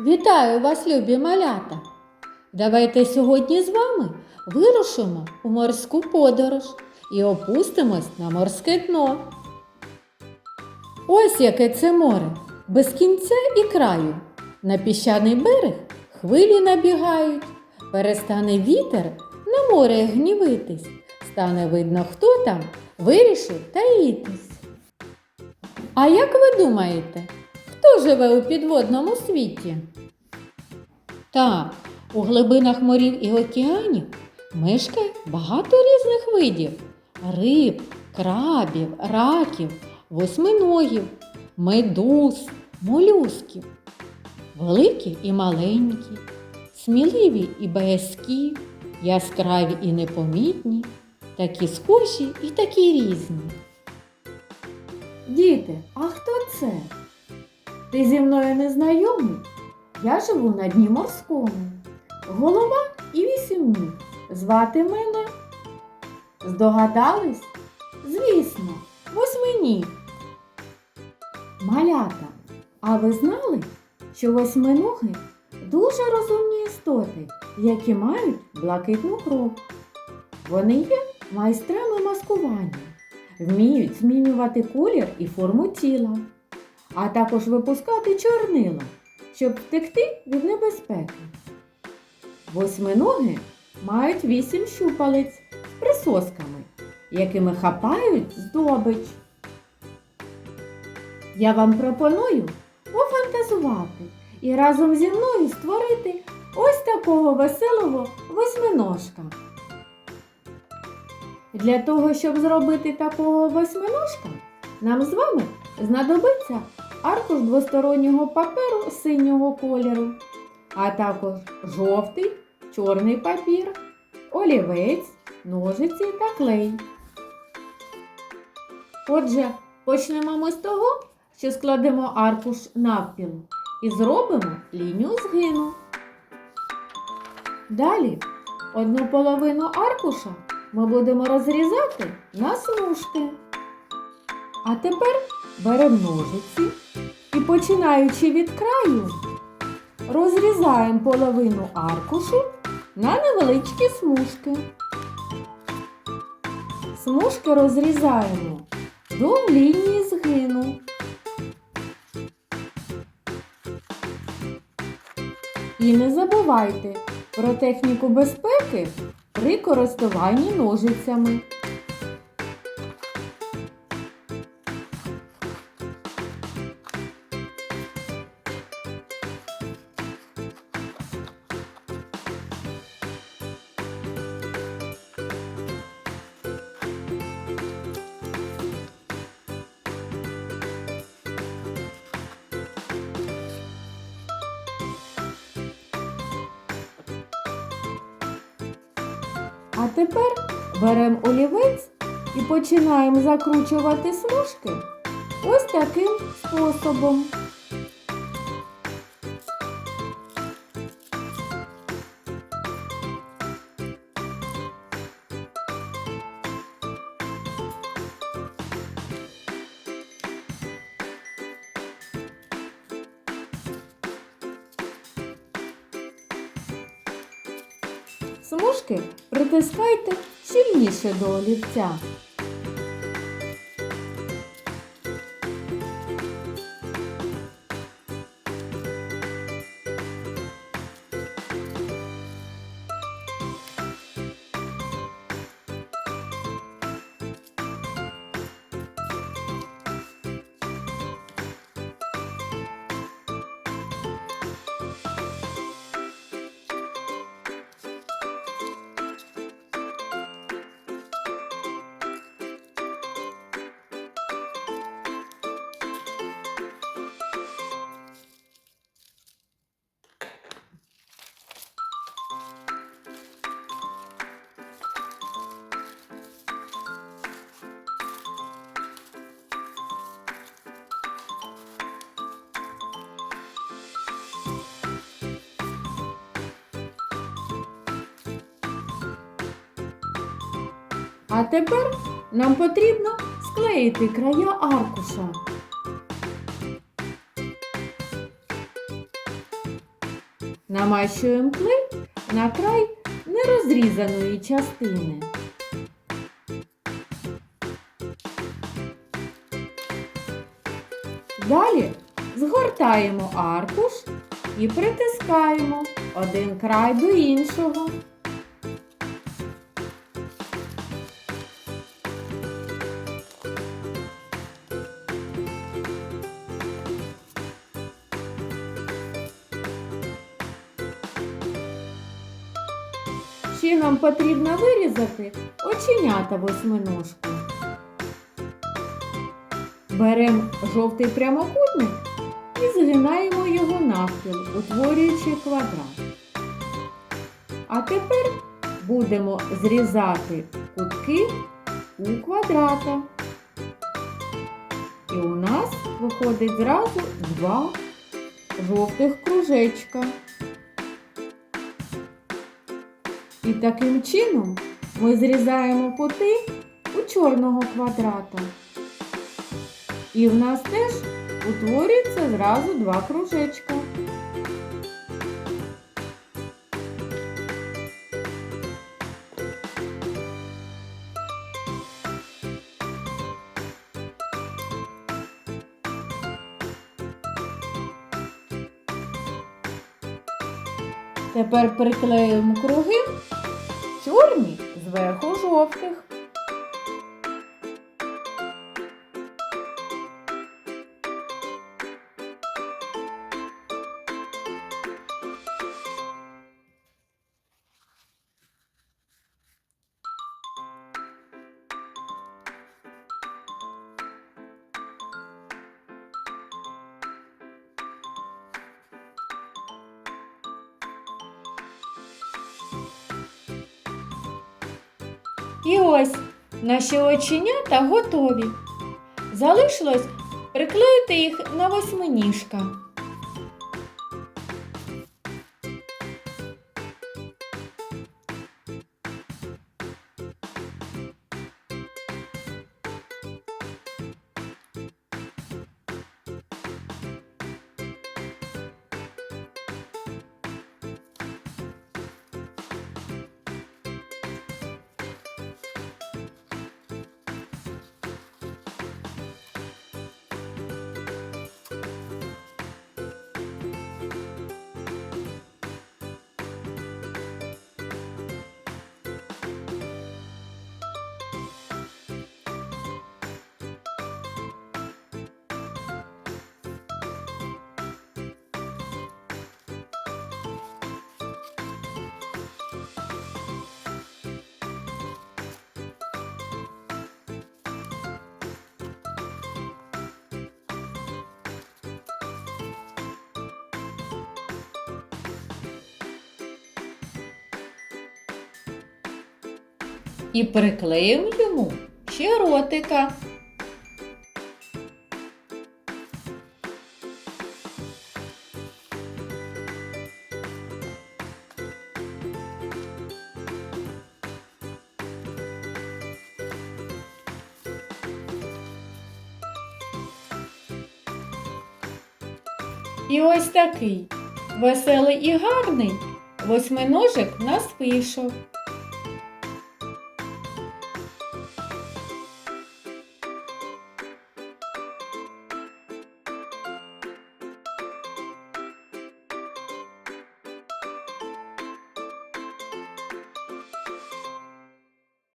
Вітаю вас, любі малята! Давайте сьогодні з вами вирушимо у морську подорож і опустимось на морське дно. Ось яке це море, без кінця і краю. На піщаний берег хвилі набігають, перестане вітер на море гнівитись, стане видно, хто там вирішив таїтись. А як ви думаєте, живе у підводному світі? Так, у глибинах морів і океанів мешкає багато різних видів риб, крабів, раків, восьминогів, медуз, молюсків. Великі і маленькі, сміливі і боязкі, яскраві і непомітні, такі схожі і такі різні. Діти, а хто це? Ти зі мною не знайомий? Я живу на дні морському. Голова і вісім ніг. Звати мене. Здогадались? Звісно, восьминіг. Малята, а ви знали, що восьминоги дуже розумні істоти, які мають блакитну кров. Вони є майстрами маскування, вміють змінювати колір і форму тіла, а також випускати чорнила, щоб втекти від небезпеки. Восьминоги мають вісім щупалець з присосками, якими хапають здобич. Я вам пропоную пофантазувати і разом зі мною створити ось такого веселого восьминожка. Для того, щоб зробити такого восьминожка, нам з вами знадобиться аркуш двостороннього паперу синього кольору, а також жовтий, чорний папір, олівець, ножиці та клей. Отже, почнемо ми з того, що складемо аркуш навпіл і зробимо лінію згину. Далі одну половину аркуша ми будемо розрізати на смужки. А тепер беремо ножиці і починаючи від краю, розрізаємо половину аркушу на невеличкі смужки. Смужки розрізаємо до лінії згину. І не забувайте про техніку безпеки при користуванні ножицями. А тепер беремо олівець і починаємо закручувати смужки ось таким способом. Смужки притискайте щільніше до олівця. А тепер нам потрібно склеїти края аркуша. Намащуємо клей на край нерозрізаної частини. Далі згортаємо аркуш і притискаємо один край до іншого. Нам потрібно вирізати оченята восьминожку. Беремо жовтий прямокутник і згинаємо його навпіл, утворюючи квадрат. А тепер будемо зрізати кутки у квадрата. І у нас виходить зразу два жовтих кружечка. І таким чином ми зрізаємо кути у чорного квадрата. І в нас теж утворюється зразу два кружечка. Тепер приклеюємо круги чорні зверху жовтих. І ось наші оченята готові. Залишилось приклеїти їх на восьминіжка. І приклеїмо йому ще ротика. І ось такий веселий і гарний восьминожик нас вийшов.